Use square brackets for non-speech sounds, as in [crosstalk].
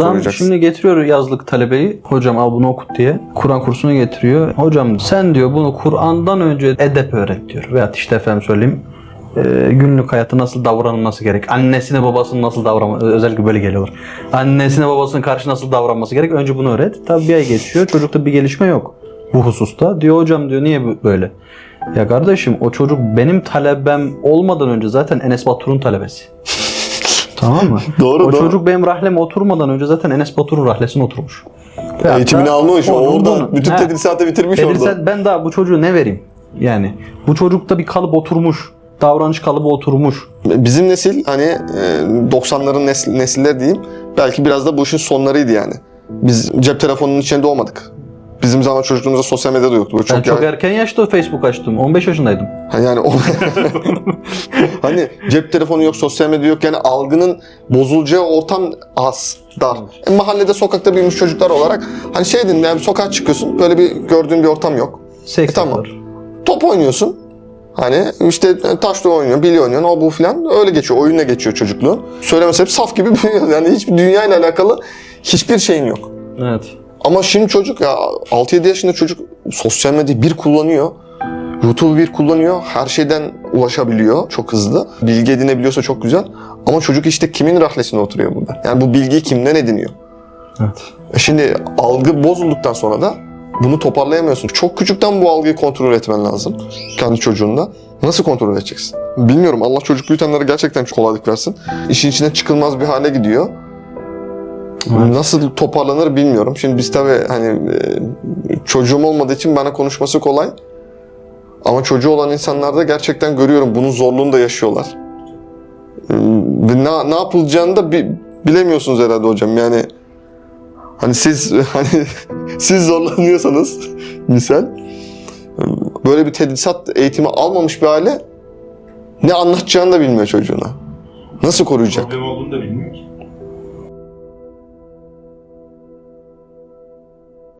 Adam şimdi getiriyor yazlık talebeyi. Hocam al bunu okut diye. Kur'an kursuna getiriyor. Hocam sen diyor bunu Kur'an'dan önce edep öğret diyor. Veyahut işte efendim söyleyeyim e, günlük hayatı nasıl davranılması gerek. Annesine babasının nasıl davranması özellikle böyle geliyorlar. Annesine babasının karşı nasıl davranması gerek. Önce bunu öğret. Tabi bir ay geçiyor. Çocukta bir gelişme yok bu hususta. Diyor hocam diyor niye böyle? Ya kardeşim o çocuk benim talebem olmadan önce zaten Enes Batur'un talebesi. Tamam mı? [laughs] Doğru, o doğru. çocuk benim rahleme oturmadan önce zaten Enes Batur'un rahlesine oturmuş. Ve Eğitimini almış. onun Orada bunu- bütün tedrisatı bitirmiş Tedrisat orada. ben daha bu çocuğu ne vereyim? Yani bu çocukta bir kalıp oturmuş. Davranış kalıbı oturmuş. Bizim nesil hani e, 90'ların nesil, nesiller diyeyim. Belki biraz da bu işin sonlarıydı yani. Biz cep telefonunun içinde doğmadık. Bizim zaman çocukluğumuzda sosyal medya da yoktu. Böyle Ben çok, çok ya- erken yaşta Facebook açtım. 15 yaşındaydım. Ha Yani o... [laughs] hani cep telefonu yok, sosyal medya yok. Yani algının bozulacağı ortam az, dar. E, mahallede, sokakta büyümüş çocuklar olarak hani şey dedin yani sokağa çıkıyorsun böyle bir gördüğün bir ortam yok. Seks E, tamam. var. Top oynuyorsun. Hani işte taşla oynuyorsun, bili oynuyorsun, o bu filan. Öyle geçiyor, oyunla geçiyor çocukluğun. Söylemesi hep saf gibi [laughs] büyüyor. Yani hiçbir dünya ile alakalı hiçbir şeyin yok. Evet. Ama şimdi çocuk ya 6-7 yaşında çocuk sosyal medyayı bir kullanıyor. YouTube'u bir kullanıyor. Her şeyden ulaşabiliyor çok hızlı. Bilgi edinebiliyorsa çok güzel. Ama çocuk işte kimin rahlesine oturuyor burada? Yani bu bilgiyi kimden ediniyor? Evet. E Şimdi algı bozulduktan sonra da bunu toparlayamıyorsun. Çok küçükten bu algıyı kontrol etmen lazım. Kendi çocuğunda. Nasıl kontrol edeceksin? Bilmiyorum. Allah çocuk büyütenlere gerçekten çok kolaylık versin. İşin içine çıkılmaz bir hale gidiyor. Evet. Nasıl toparlanır bilmiyorum. Şimdi biz tabii hani e, çocuğum olmadığı için bana konuşması kolay. Ama çocuğu olan insanlarda gerçekten görüyorum bunun zorluğunu da yaşıyorlar. Ne, ne yapılacağını da bi- bilemiyorsunuz herhalde hocam. Yani hani siz [laughs] hani siz zorlanıyorsanız [laughs] misal böyle bir tedrisat eğitimi almamış bir aile ne anlatacağını da bilmiyor çocuğuna. Nasıl koruyacak? Problem olduğunu da bilmiyor ki.